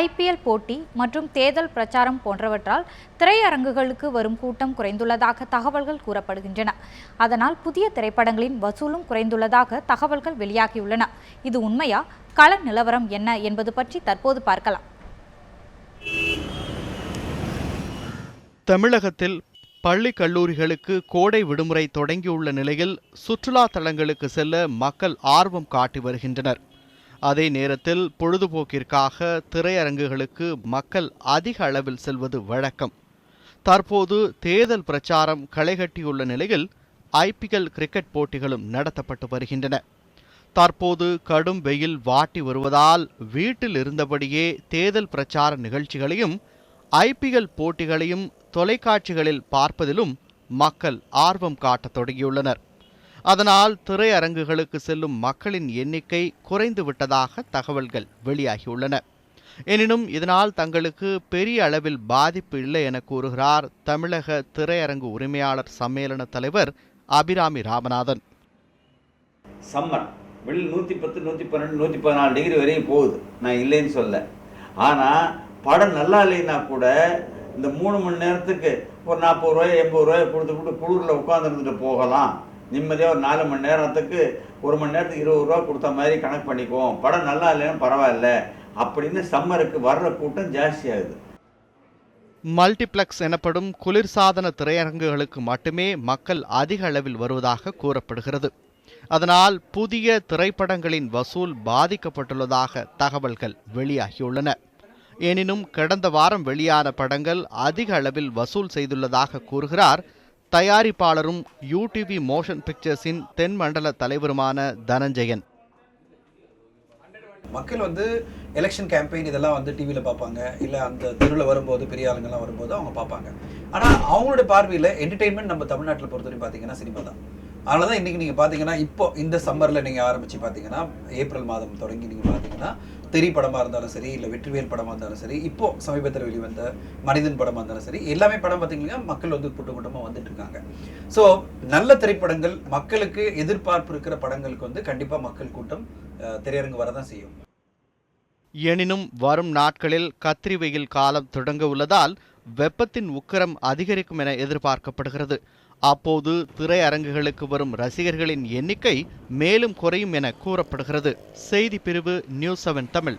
IPL போட்டி மற்றும் தேர்தல் பிரச்சாரம் போன்றவற்றால் திரையரங்குகளுக்கு வரும் கூட்டம் குறைந்துள்ளதாக தகவல்கள் கூறப்படுகின்றன. அதனால் புதிய திரைப்படங்களின் வசூலும் குறைந்துள்ளதாக தகவல்கள் வெளியாகியுள்ளன. இது உண்மையா? கள நிலவரம் என்ன என்பது பற்றி தற்போது பார்க்கலாம். தமிழகத்தில் பள்ளி கல்லூரிகளுக்கு கோடை விடுமுறை தொடங்கியுள்ள நிலையில் சுற்றுலா தலங்களுக்கு செல்ல மக்கள் ஆர்வம் காட்டி வருகின்றனர். அதே நேரத்தில் பொழுதுபோக்கிற்காக திரையரங்குகளுக்கு மக்கள் அதிக அளவில் செல்வது வழக்கம். தற்போது தேர்தல் பிரச்சாரம் களைகட்டியுள்ள நிலையில் ஐபிஎல் கிரிக்கெட் போட்டிகளும் நடத்தப்பட்டு வருகின்றன. தற்போது கடும் வெயில் வாட்டி வருவதால் வீட்டில் இருந்தபடியே தேர்தல் பிரச்சார நிகழ்ச்சிகளையும் ஐபிஎல் போட்டிகளையும் தொலைக்காட்சிகளில் பார்ப்பதிலும் மக்கள் ஆர்வம் காட்டத் தொடங்கியுள்ளனர். அதனால் திரையரங்குகளுக்கு செல்லும் மக்களின் எண்ணிக்கை குறைந்து விட்டதாக தகவல்கள் வெளியாகியுள்ளன. எனினும் இதனால் தங்களுக்கு பெரிய அளவில் பாதிப்பு இல்லை என கூறுகிறார் தமிழக திரையரங்கு உரிமையாளர் சம்மேளன தலைவர் அபிராமி ராமநாதன். சம்மர். வெளியில் நூற்றி பத்து நூற்றி பன்னெண்டு நூற்றி பதினாலு டிகிரி வரையும் போகுது. நான் இல்லைன்னு சொல்ல. ஆனால் படம் நல்லா இல்லைன்னா கூட இந்த மூணு மணி நேரத்துக்கு ஒரு நாற்பது ரூபாய் எண்பது ரூபாய் கொடுத்துக்கிட்டு குளிரில் உட்காந்துருந்துட்டு போகலாம். நிம்மதியாக ஒரு நாலு மணி நேரத்துக்கு ஒரு மணி நேரத்துக்கு இருபது ரூபா கொடுத்த மாதிரி கணக்கு பண்ணிக்குவோம். படம் நல்லா இல்லைன்னு பரவாயில்ல. அப்படின்னு சம்மருக்கு வர்ற கூட்டம் ஜாஸ்தியாகுது மல்டிப்ளெக்ஸ் எனப்படும் குளிர்சாதன திரையரங்குகளுக்கு மட்டுமே மக்கள் அதிக அளவில் வருவதாக கூறப்படுகிறது. அதனால் புதிய திரைப்படங்களின் வசூல் பாதிக்கப்பட்டுள்ளதாக தகவல்கள் வெளியாகியுள்ளன. எனினும் கடந்த வாரம் வெளியான படங்கள் அதிக அளவில் வசூல் செய்துள்ளதாக கூறுகிறார் தயாரிப்பாளரும் யூடிவி மோஷன் பிக்சர்ஸின் தென்மண்டல தலைவருமான தனஞ்சயன். மக்கள் வந்து எலெக்ஷன் கேம்பெயின் இதெல்லாம் வந்து டிவியில் பார்ப்பாங்க. இல்லை அந்த தெருவில் வரும்போது பெரிய ஆளுங்கெல்லாம் வரும்போது அவங்க பார்ப்பாங்க. ஆனால் அவங்களுடைய பார்வையில் என்டர்டெயின்மெண்ட் நம்ம தமிழ்நாட்டில் பொறுத்தவரைக்கும் பார்த்தீங்கன்னா சினிமா தான் அதனால தான் இன்றைக்கி நீங்கள் பார்த்தீங்கன்னா இப்போ இந்த சம்மரில் நீங்கள் ஆரம்பித்து பார்த்தீங்கன்னா ஏப்ரல் மாதம் தொடங்கி நீங்கள் பார்த்தீங்கன்னா தெரி படமாக இருந்தாலும் சரி இல்லை வெற்றிவேல் படமாக இருந்தாலும் சரி இப்போ சமீபத்தில் வெளிவந்த மனிதன் படமாக இருந்தாலும் சரி எல்லாமே படம் பார்த்தீங்கன்னா மக்கள் வந்து கூட்ட கூட்டமாக வந்துட்டு இருக்காங்க. ஸோ நல்ல திரைப்படங்கள் மக்களுக்கு எதிர்பார்ப்பு இருக்கிற படங்களுக்கு வந்து கண்டிப்பாக மக்கள் கூட்டம் அஹ், திரையரங்கு வரதான் செய்யும். எனினும் வரும் நாட்களில் கத்திரி வெயில் காலம் தொடங்க உள்ளதால் வெப்பத்தின் உக்கரம் அதிகரிக்கும் என எதிர்பார்க்கப்படுகிறது. அப்போது திரையரங்குகளுக்கு வரும் ரசிகர்களின் எண்ணிக்கை மேலும் குறையும் என கூறப்படுகிறது. செய்தி பிரிவு நியூஸ் செவன் தமிழ்.